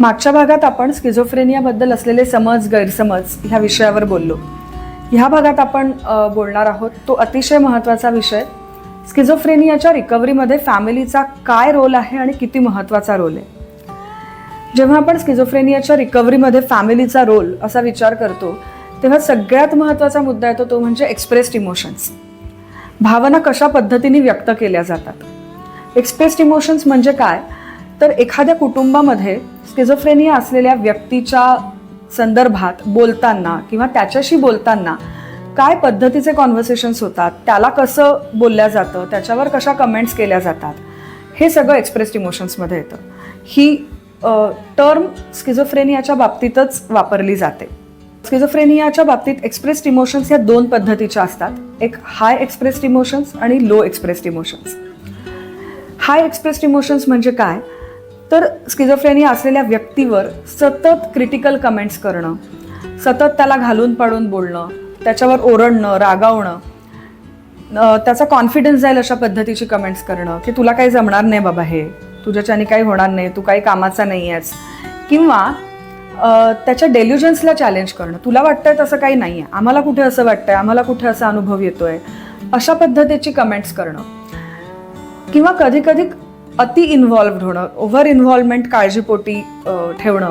मागच्या भागात आपण स्किझोफ्रेनियाबद्दल असलेले समज गैरसमज ह्या विषयावर बोललो. ह्या भागात आपण बोलणार आहोत. तो अतिशय महत्त्वाचा विषय. स्किझोफ्रेनियाच्या रिकव्हरीमध्ये फॅमिलीचा काय रोल आहे आणि किती महत्त्वाचा रोल आहे? जेव्हा आपण स्किझोफ्रेनियाच्या रिकव्हरीमध्ये फॅमिलीचा रोल असा विचार करतो तेव्हा सगळ्यात महत्त्वाचा मुद्दा येतो तो म्हणजे एक्सप्रेस्ड इमोशन्स. भावना कशा पद्धतीने व्यक्त केल्या जातात? एक्सप्रेस्ड इमोशन्स म्हणजे काय? तर एखाद्या कुटुंबामध्ये स्किझोफ्रेनिया असलेल्या व्यक्तीच्या संदर्भात बोलताना किंवा त्याच्याशी बोलताना काय पद्धतीचे कॉन्व्हर्सेशन्स होतात? त्याला कसं बोलल्या जातं? त्याच्यावर कशा कमेंट्स केल्या जातात? हे सगळं एक्सप्रेस्ड इमोशन्समध्ये येतं. ही टर्म स्किझोफ्रेनियाच्या बाबतीतच वापरली जाते. स्किझोफ्रेनियाच्या बाबतीत एक्सप्रेस्ड इमोशन्स या दोन पद्धतीच्या असतात. एक हाय एक्सप्रेस्ड इमोशन्स आणि low expressed emotions high expressed emotions म्हणजे काय? तर स्किझोफ्रेनिया असलेल्या व्यक्तीवर सतत क्रिटिकल कमेंट्स करणं सतत त्याला घालून पाडून बोलणं त्याच्यावर ओरडणं रागावणं त्याचा कॉन्फिडन्स जाईल अशा पद्धतीची कमेंट्स करणं की तुला काही जमणार नाही बाबा हे तुझ्याच्याने काही होणार नाही तू काही कामाचा नाही आहेस. किंवा त्याच्या डेल्युजन्सला चॅलेंज करणं तुला वाटतंय तसं काही नाही आहे आम्हाला कुठे असं वाटतंय आम्हाला कुठे असा अनुभव येतोय अशा पद्धतीची कमेंट्स करणं. किंवा कधी कधी अति इन्व्हॉल्व्ड होणं ओव्हर इन्व्हॉल्वमेंट काळजीपोटी ठेवणं.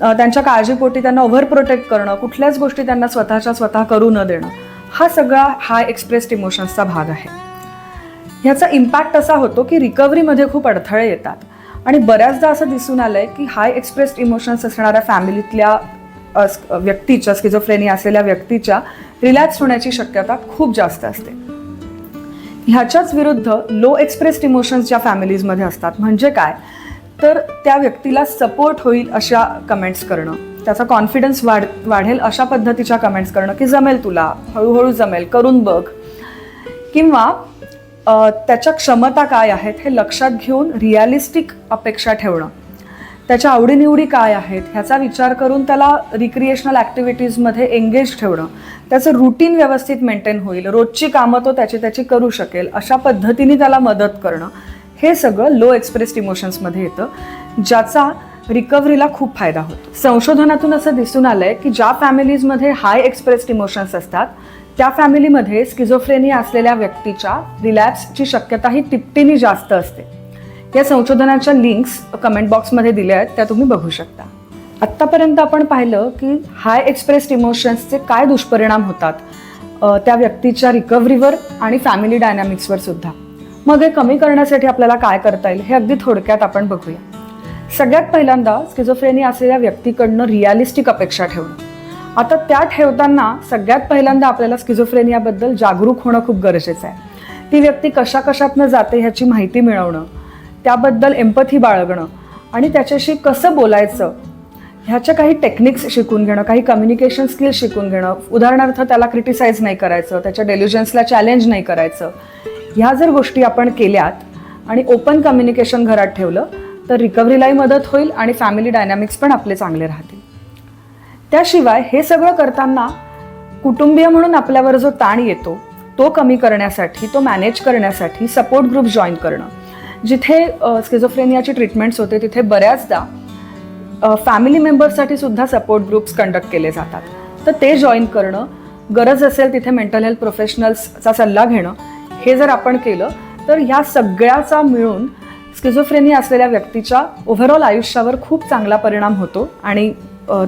त्यांच्या काळजीपोटी त्यांना ओव्हर प्रोटेक्ट करणं कुठल्याच गोष्टी त्यांना स्वतःच्या स्वतः करू न देणं हा सगळा हाय एक्सप्रेस्ड इमोशन्सचा भाग आहे. ह्याचा इम्पॅक्ट असा होतो की रिकव्हरीमध्ये खूप अडथळे येतात. आणि बऱ्याचदा असं दिसून आलं आहे की हाय एक्सप्रेस्ड इमोशन्स असणाऱ्या फॅमिलीतल्या व्यक्तीच्या स्किझोफ्रेनिया असलेल्या व्यक्तीच्या रिलॅक्स होण्याची शक्यता खूप जास्त असते. ह्याच्याच विरुद्ध लो एक्सप्रेस्ड इमोशन्स ज्या फॅमिलीजमध्ये असतात म्हणजे काय? तर त्या व्यक्तीला सपोर्ट होईल अशा कमेंट्स करणं. त्याचा कॉन्फिडन्स वाढ वाढेल अशा पद्धतीच्या कमेंट्स करणं की जमेल तुला हळूहळू जमेल करून बघ. किंवा त्याच्या क्षमता काय आहेत हे लक्षात घेऊन रिअलिस्टिक अपेक्षा ठेवणं. त्याच्या आवडीनिवडी काय आहेत ह्याचा विचार करून त्याला रिक्रिएशनल ॲक्टिव्हिटीजमध्ये एंगेज ठेवणं त्याचं रुटीन व्यवस्थित मेंटेन होईल रोजची कामं तो त्याची त्याची करू शकेल अशा पद्धतीने त्याला मदत करणं हे सगळं लो एक्सप्रेस्ड इमोशन्समध्ये येतं ज्याचा रिकव्हरीला खूप फायदा होतो. संशोधनातून असं दिसून आलंय की ज्या फॅमिलीजमध्ये हाय एक्सप्रेस्ड इमोशन्स असतात त्या फॅमिलीमध्ये स्किझोफ्रेनिया असलेल्या व्यक्तीच्या रिलॅप्सची शक्यता ही तिपटीने जास्त असते. या संशोधनाच्या लिंक्स कमेंट बॉक्समध्ये दिल्या आहेत त्या तुम्ही बघू शकता. आत्तापर्यंत आपण पाहिलं की हाय एक्सप्रेस्ड इमोशन्सचे काय दुष्परिणाम होतात त्या व्यक्तीच्या रिकव्हरीवर आणि फॅमिली डायनॅमिक्सवर सुद्धा. मग हे कमी करण्यासाठी आपल्याला काय करता येईल हे अगदी थोडक्यात आपण बघूया. सगळ्यात पहिल्यांदा स्किझोफ्रेनी असलेल्या व्यक्तीकडनं रिअलिस्टिक अपेक्षा ठेवणं. आता त्या ठेवताना सगळ्यात पहिल्यांदा आपल्याला स्किझोफ्रेनियाबद्दल जागरूक होणं खूप गरजेचं आहे. ती व्यक्ती कशा कशातनं जाते ह्याची माहिती मिळवणं त्याबद्दल एम्पथी बाळगणं आणि त्याच्याशी कसं बोलायचं ह्याच्या काही टेक्निक्स शिकून घेणं काही कम्युनिकेशन स्किल्स शिकून घेणं. उदाहरणार्थ त्याला क्रिटिसाइज नाही करायचं त्याच्या डेल्युजन्सला चॅलेंज नाही करायचं. ह्या जर गोष्टी आपण केल्यात आणि ओपन कम्युनिकेशन घरात ठेवलं तर रिकव्हरीलाही मदत होईल आणि फॅमिली डायनॅमिक्स पण आपले चांगले राहतील. त्याशिवाय हे सगळं करताना कुटुंबीय म्हणून आपल्यावर जो ताण येतो तो कमी करण्यासाठी तो मॅनेज करण्यासाठी सपोर्ट ग्रुप जॉईन करणं. जिथे स्किझोफ्रेनियाची ट्रीटमेंट्स होते तिथे बऱ्याचदा फॅमिली मेंबर्ससाठी सुद्धा सपोर्ट ग्रुप्स कंडक्ट केले जातात. तर ते जॉईन करणं गरज असेल तिथे मेंटल हेल्थ प्रोफेशनल्सचा सल्ला घेणं हे जर आपण केलं तर ह्या सगळ्याचा मिळून स्किझोफ्रेनिया असलेल्या व्यक्तीच्या ओव्हरऑल आयुष्यावर खूप चांगला परिणाम होतो आणि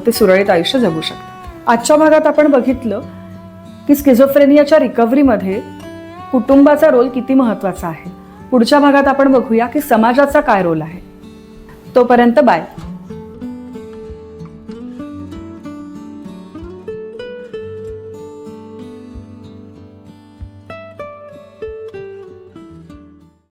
ते सुरळीत आयुष्य जगू शकतं. आजच्या भागात आपण बघितलं की स्किझोफ्रेनियाच्या रिकव्हरीमध्ये कुटुंबाचा रोल किती महत्त्वाचा आहे. पुढच्या भागात आपण बघूया की समाजाचा काय रोल आहे. तोपर्यंत बाय